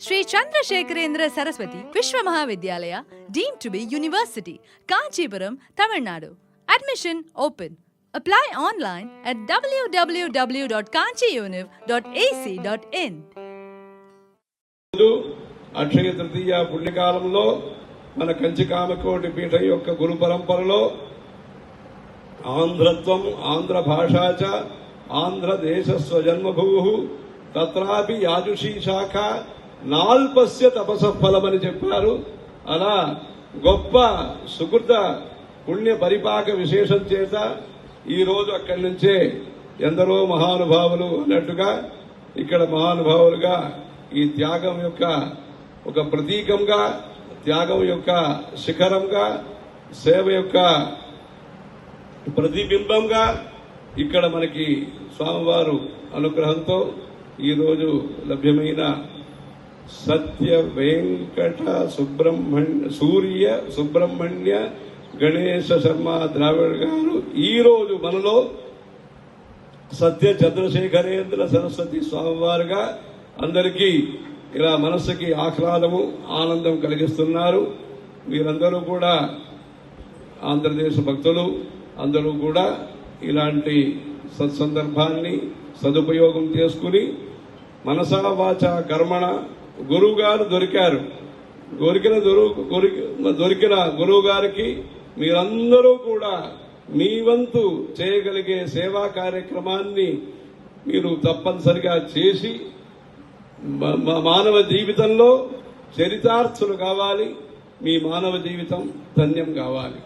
Sri Chandrasekharendra Saraswati Vishwa Mahavidyalaya deemed to be University, Kanchipuram, Tamil Nadu. Admission open. Apply online at www.kanchiuniv.ac.in. రోజు అక్షయ తృతీయ పుణ్యకాలంలో మన కంచి కామకోటి పీఠ యొక్క గురు పరంపరలో ఆంధ్రత్వం ఆంధ్ర భాషాచ చ ఆంధ్రదేశ స్వజన్మభూ తత్రాపి యాజుషీ శాఖ నాల్పస్య తపస ఫలమని చెప్పారు. అలా గొప్ప సుకృత పుణ్య పరిపాక విశేషం చేత ఈరోజు అక్కడి నుంచే ఎందరో మహానుభావులు అన్నట్టుగా ఇక్కడ మహానుభావులుగా ఈ త్యాగం యొక్క ఒక ప్రతీకంగా త్యాగం యొక్క శిఖరంగా సేవ యొక్క ప్రతిబింబంగా ఇక్కడ మనకి స్వామివారు అనుగ్రహంతో ఈరోజు లభ్యమైన సత్య వెంకట సుబ్రహ్మణ్య సూర్య సుబ్రహ్మణ్య గణేశ శర్మ ద్రావిడ్ గారు ఈరోజు మనలో సత్య చంద్రశేఖరేంద్ర సరస్వతి స్వామివారుగా అందరికీ ఇలా మనస్సుకి ఆహ్లాదము ఆనందం కలిగిస్తున్నారు. మీరందరూ కూడా ఆంధ్రదేశ భక్తులు అందరూ కూడా ఇలాంటి సత్సందర్భాన్ని సదుపయోగం చేసుకుని మనసా వాచ కర్మణ గురువు గారు దొరికారు. దొరికిన దొరికిన గురువు గారికి మీరందరూ కూడా మీ వంతు చేయగలిగే సేవా కార్యక్రమాన్ని మీరు తప్పనిసరిగా చేసి మానవ జీవితంలో చరితార్థులు కావాలి. మీ మానవ జీవితం ధన్యం కావాలి.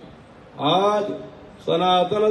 ఆ సనాతన